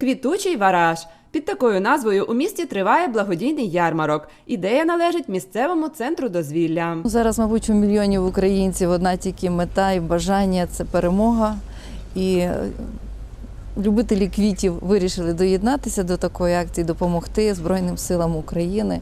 Квітучий вараж. Під такою назвою у місті триває благодійний ярмарок. Ідея належить місцевому центру дозвілля. Зараз, мабуть, у мільйонів українців одна тільки мета і бажання це перемога. І е, любителі квітів вирішили доєднатися до такої акції, допомогти Збройним силам України,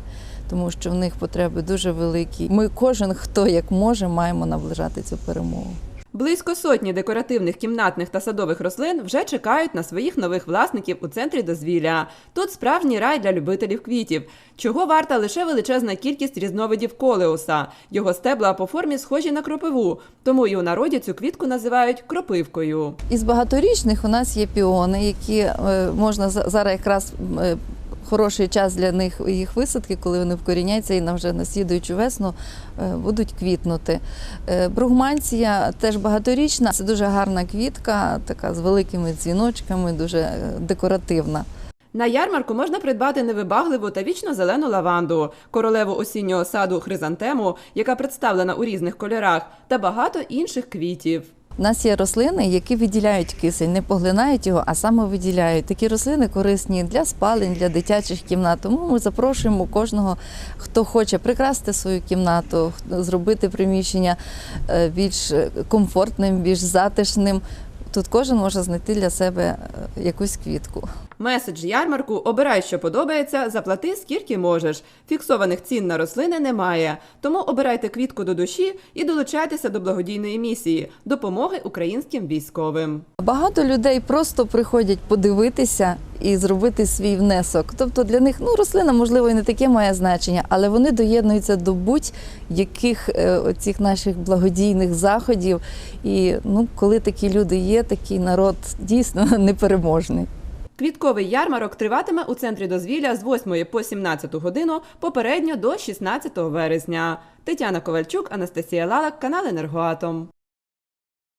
тому що в них потреби дуже великі. Ми кожен, хто як може, маємо наближати цю перемогу. Близько сотні декоративних кімнатних та садових рослин вже чекають на своїх нових власників у центрі дозвілля. Тут справжній рай для любителів квітів, чого варта лише величезна кількість різновидів колеуса. Його стебла по формі схожі на кропиву, тому і у народі цю квітку називають кропивкою. Із багаторічних у нас є піони, які е, можна за- зараз якраз е, хороший час для них їх висадки, коли вони вкоріняться і нам вже на слідуючу весну е, будуть квітнути. Е, Бругманція теж багаторічна. Це дуже гарна квітка, така з великими дзвіночками, дуже е, декоративна. На ярмарку можна придбати невибагливу та вічно зелену лаванду, королеву осіннього саду хризантему, яка представлена у різних кольорах, та багато інших квітів. У нас є рослини, які виділяють кисень, не поглинають його, а саме виділяють. Такі рослини корисні для спалень, для дитячих кімнат. Тому ми запрошуємо кожного, хто хоче прикрасити свою кімнату, зробити приміщення е, більш комфортним, більш затишним. Тут кожен може знайти для себе е, якусь квітку. Меседж ярмарку обирай, що подобається, заплати скільки можеш. Фіксованих цін на рослини немає. Тому обирайте квітку до душі і долучайтеся до благодійної місії допомоги українським військовим. Багато людей просто приходять подивитися і зробити свій внесок. Тобто для них ну рослина можливо і не таке має значення, але вони доєднуються до будь-яких е, оцих наших благодійних заходів. І ну, коли такі люди є, такий народ дійсно непереможний. Квітковий ярмарок триватиме у центрі дозвілля з 8 по 17 годину, попередньо до 16 вересня. Тетяна Ковальчук, Анастасія Лалак, канал Енергоатом.